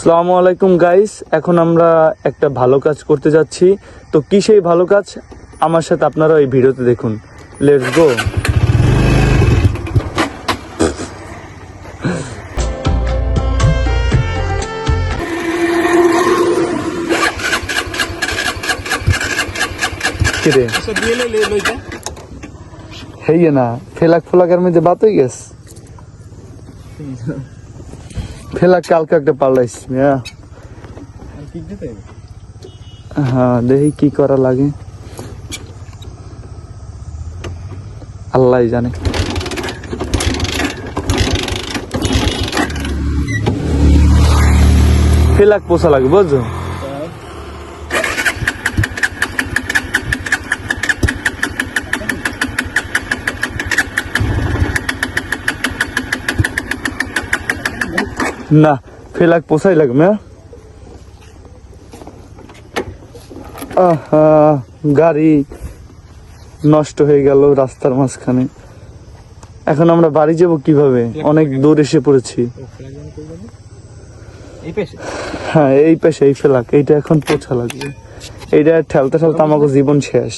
আসসালামু আলাইকুম গাইস এখন আমরা একটা ভালো কাজ করতে যাচ্ছি। তো কি সেই ভালো কাজ? আমার সাথে আপনারা এই ভিডিওতে দেখুন। লেটস গো হেই না ফেলাক ফেলাকের মধ্যে বাত হয়ে গেছে। ফেলাক কালকে একটা পাল্টাইছি হ্যাঁ? হ্যাঁ দেখি কি করা লাগে। আল্লাহ জানে। ফেলাক পোষা লাগে বুঝছ? না ফেলাক পোষাই লাগবে হ্যাঁ? আহা, গাড়ি নষ্ট হয়ে গেল রাস্তার মাঝখানে। এখন আমরা বাড়ি যাব কীভাবে? অনেক দূর এসে পড়েছি। ও, ফেলা যেন করবে না? এই পেশে? হ্যাঁ এই পেশে এই ফেলাক। এইটা এখন পোছা লাগবে। এইটা ঠেলতে ঠেলতে আমাকে জীবন শেষ।